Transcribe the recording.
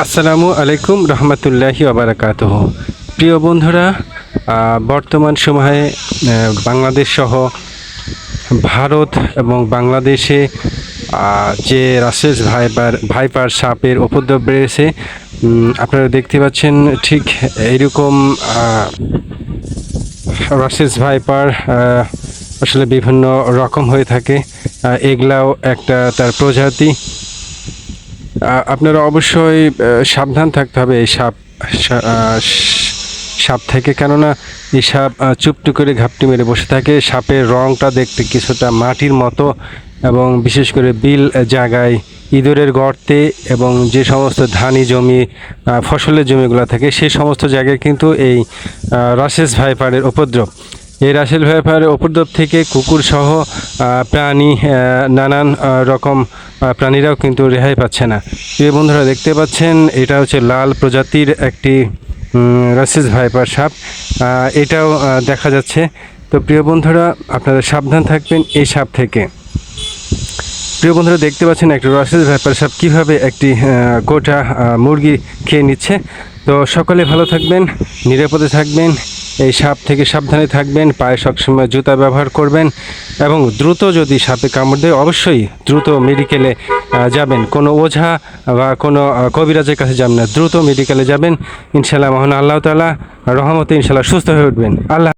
আসসালামু আলাইকুম রহমতুল্লাহি আবরাকাতহ প্রিয় বন্ধুরা বর্তমান সময়ে বাংলাদেশ সহ ভারত এবং বাংলাদেশে যে রাসেস ভাইপার ভাইপার সাপের উপদ্রব বেড়েছে আপনারা দেখতে পাচ্ছেন ঠিক এইরকম রাসেস ভাইপার আসলে বিভিন্ন রকম হয়ে থাকে। এগুলাও একটা তার প্রজাতি। আপনারা অবশ্যই সাবধান থাকতে হবে এই সাপ সাপ থেকে। কেননা এই সাপ চুপটু করে ঘাপটি মেরে বসে থাকে। সাপের রংটা দেখতে কিছুটা মাটির মতো এবং বিশেষ করে বিল জায়গায় ইঁদুরের গর্তে এবং যে সমস্ত ধানি জমি ফসলের জমিগুলো থাকে সেই সমস্ত জায়গায় কিন্তু এই রাসেস ভাইপারের উপদ্রব। এই রাসেল ভাইপারের উপদ্রব থেকে কুকুর সহ প্রাণী নানান রকম প্রাণীরাও কিন্তু রেহাই পাচ্ছে না। প্রিয় বন্ধুরা, দেখতে পাচ্ছেন, এটা হচ্ছে লাল প্রজাতির একটি রাসেস ভাইপার সাপ। এটাও দেখা যাচ্ছে। তো প্রিয় বন্ধুরা, আপনারা সাবধান থাকবেন এই সাপ থেকে। প্রিয় বন্ধুরা, দেখতে পাচ্ছেন একটা রাসেল ভ্যাপার সাপ কীভাবে একটি গোটা মুরগি খেয়ে নিচ্ছে। তো সকলে ভালো থাকবেন, নিরাপদে থাকবেন। এই সাপ থেকে সাবধানে থাকবেন, পায়ে সবসময় জুতা ব্যবহার করবেন এবং দ্রুত যদি সাপে কামড় দেয়, অবশ্যই দ্রুত মেডিকেলে যাবেন। কোনো ওঝা বা কোনো কবিরাজের কাছে যাবেন না। দ্রুত মেডিকেলে যাবেন। ইনশাল্লাহ মহান আল্লাহ তালা রহমতে ইনশাল্লাহ সুস্থ হয়ে উঠবেন। আল্লাহ